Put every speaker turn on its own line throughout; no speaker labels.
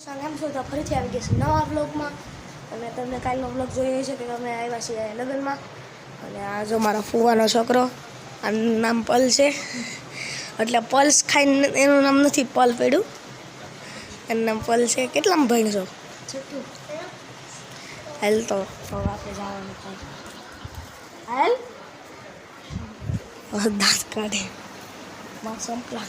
છો તો ફરીથી આવી ગયા છે નવા બ્લોગમાં અને તમને કાલનો બ્લોગ જોઈ છે કે અમે આવ્યા છીએ લગ્નમાં. અને આ જો મારા ફુવાનો છોકરો આનું નામ પલ છે. એટલે પલ્સ ખાઈને એનું નામ નથી પલ પડ્યું. એનું નામ પલ છે. કેટલામાં ભણશો હાલ તો. આપણે જવાનું છે. હાલ? દાંત કાઢે. માં સંપલા.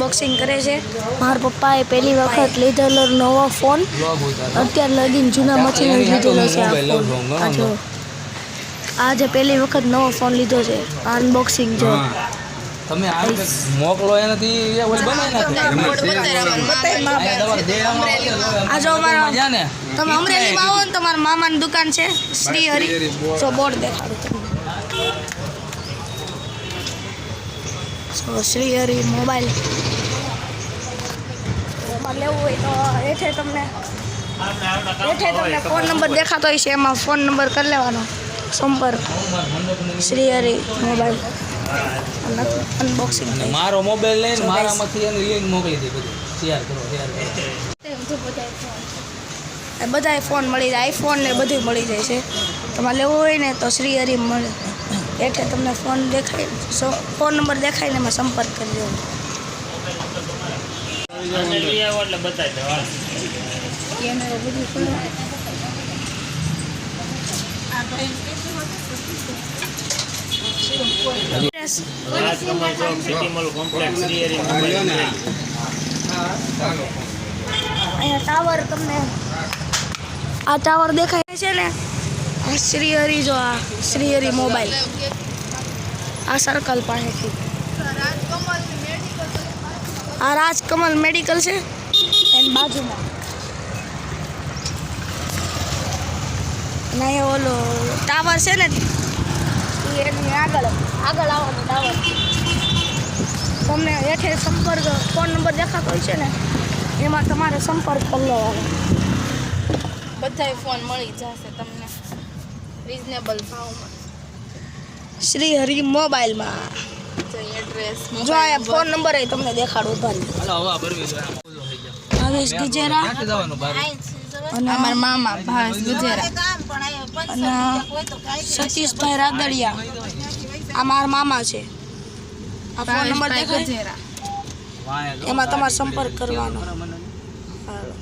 અનબોક્સિંગ કરે છે. મારા પપ્પાએ પહેલી વખત લીધેલો નવો ફોન. અત્યાર લગીન જૂના મચીને લીધેલો છે આ જો. આજે પહેલી વખત નવો ફોન લીધો છે. અનબોક્સિંગ જો.
તમે આ મોકલો એનાથી એ ઓલી બનાવી
આ જો અમારા
મજા ને
તમે અમરેલીમાં આવો ને તમારા મામાની દુકાન છે શ્રી હરિ. જો બોર્ડ દેખાડું તમને. So Shri Hari mobile. લેવું હોય તો એઠે તમને એઠે તમને ફોન નંબર દેખાતો હોય છે એમાં ફોન નંબર કરી લેવાનો. સંપર્ક. શ્રી હરિ મોબાઈલ. અનબોક્સિંગ
અને મારો મોબાઈલ લઈને મારામાંથી એને લિંક મોકલી દે બધું. શેર કરો શેર કરો.
બધાય ફોન મળી જાય. આઈફોન ને બધું મળી જાય છે. તમારે લેવું હોય ને તો શ્રી હરિ મળે એટલે તમને ફોન દેખાય ફોન નંબર દેખાય ને એમાં સંપર્ક કરી દેવો
શ્રીહરિ
અહીંયા ટાવર તમને આ ટાવર દેખાય છે ને? આ શ્રી હરિ જો આ શ્રી હરિ મોબાઈલ આ સર્કલ પાસેથી. આ રાજકમલ મેડિકલ છે. એની બાજુમાં. અને અહીંયા ઓલો ટાવર છે ને ઈ એની આગળ આગળ આવવાનું ટાવર. તમને હેઠે સંપર્ક ફોન નંબર દેખાતો હોય છે ને એમાં તમારે સંપર્ક કરી લેવાનો.
બધાય ફોન મળી જશે તમને રિઝનેબલ ભાવમાં.
શ્રી હરિ મોબાઈલમાં.
જો એડ્રેસ
આ ફોન નંબર એ તમને દેખાડું ઊભા
હાલો હવા ભરવી જો
ભાવેશ ગજેરા. અને
અમારા મામા ભાસ ગુજરાત
અને સતીશભાઈ રાદડિયા. આ મારા મામા છે. આ ફોન નંબર દેખાય?
ગજેરા.
એમાં તમારે સંપર્ક કરવાનો. હાલો.